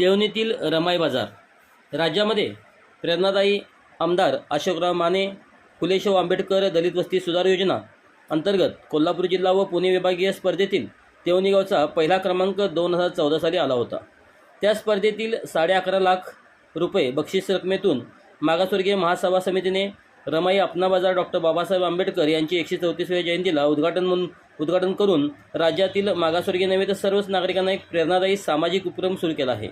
तेवणीतील रमाई बाजार. राज्यामध्ये प्रेरणादायी आमदार अशोकराव माने फुलेशाह आंबेडकर दलित वस्ती सुधार योजना अंतर्गत कोल्हापूर जिल्हा व पुणे विभागीय स्पर्धेतील तेवणी गावचा पहिला क्रमांक दोन हजार चौदा साली आला होता. त्या स्पर्धेतील साडे अकरा लाख रुपये बक्षीस रकमेतून मागासवर्गीय महासभा समितीने रमाई अपना बाजार डॉक्टर बाबासाहेब आंबेडकर यांची एकशे चौतीसव्या जयंतीला उद्घाटन म्हणून उद्घाटन करून राज्यातील मागासवर्गीय नव्हे तर सर्वच नागरिकांना एक प्रेरणादायी सामाजिक उपक्रम सुरू केला आहे.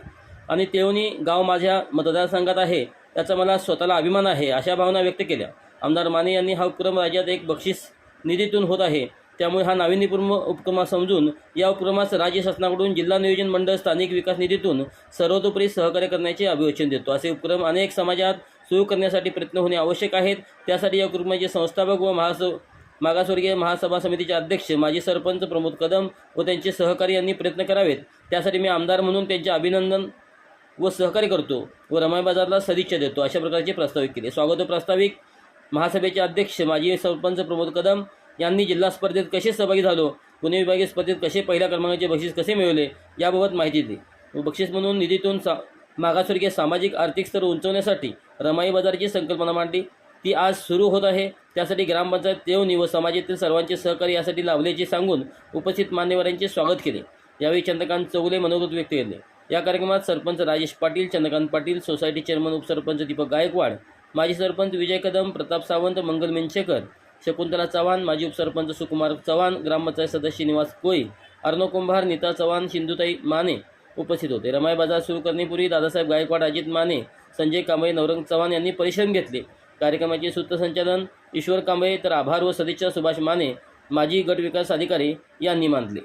आणि तेवणी गाव माझ्या मतदारसंघात आहे. त्याचा मला स्वतःला अभिमान आहे अशा भावना व्यक्त केल्या. आमदार माने यांनी हा उपक्रम राज्यात एक बक्षीस निधीतून होत आहे. त्यामुळे हा नाविन्यपूर्ण उपक्रम समजून या उपक्रमास राज्य शासनाकडून जिल्हा नियोजन मंडळ स्थानिक विकास निधीतून सर्वतोपरी सहकार्य करण्याचे अभिवचन देतो. असे उपक्रम अनेक समाजात सुरू करण्यासाठी प्रयत्न होणे आवश्यक आहेत. त्यासाठी या उपक्रमाचे संस्थापक व महास मागासवर्गीय महासभा समितीचे अध्यक्ष माजी सरपंच प्रमोद कदम व त्यांचे सहकारी यांनी प्रयत्न करावेत. त्यासाठी मी आमदार म्हणून त्यांचे अभिनंदन व सहकार्य करतो व रमाई बाजारला सदिच्छा देतो अशा प्रकारचे प्रस्तावित केले. स्वागत प्रास्ताविक महासभेचे अध्यक्ष माजी सरपंच प्रमोद कदम यांनी जिल्हा स्पर्धेत कसे सहभागी झालो? पुणे विभागीय स्पर्धेत कसे पहिल्या क्रमांकाचे बक्षीस कसे मिळवले? याबाबत माहिती दिली व बक्षीस म्हणून निधीतून सा मागासवर्गीय सामाजिक आर्थिक स्तर उंचवण्यासाठी रमाई बाजारची संकल्पना मांडली. ती आज सुरू होत आहे. त्यासाठी ग्रामपंचायत देवणी व समाजातील सर्वांचे सहकार्य यासाठी लावल्याचे सांगून उपस्थित मान्यवरांचे स्वागत केले. यावेळी चंद्रकांत चौगुले मनोगत व्यक्त केले. या कार्यक्रमात सरपंच राजेश पाटील चंद्रकांत पाटील सोसायटी चेअरमन उपसरपंच दीपक गायकवाड माजी सरपंच विजय कदम प्रताप सावंत मंगल मेंचेकर शकुंतला चव्हाण माजी उपसरपंच सुकुमार चव्हाण ग्रामपंचायत सदस्य निवास कोळी अर्णव कुंभार नीता चव्हाण सिंधुताई माने उपस्थित होते. रमाई बाजार सुरू करण्यापूर्वी दादासाहेब गायकवाड अजित माने संजय कांबळे नवरंग चव्हाण यांनी परिश्रम घेतले. कार्यक्रमाचे सूत्रसंचालन ईश्वर कांबळे तर आभार व सदिच्छा सुभाष माने माजी गट विकास अधिकारी यांनी मानले.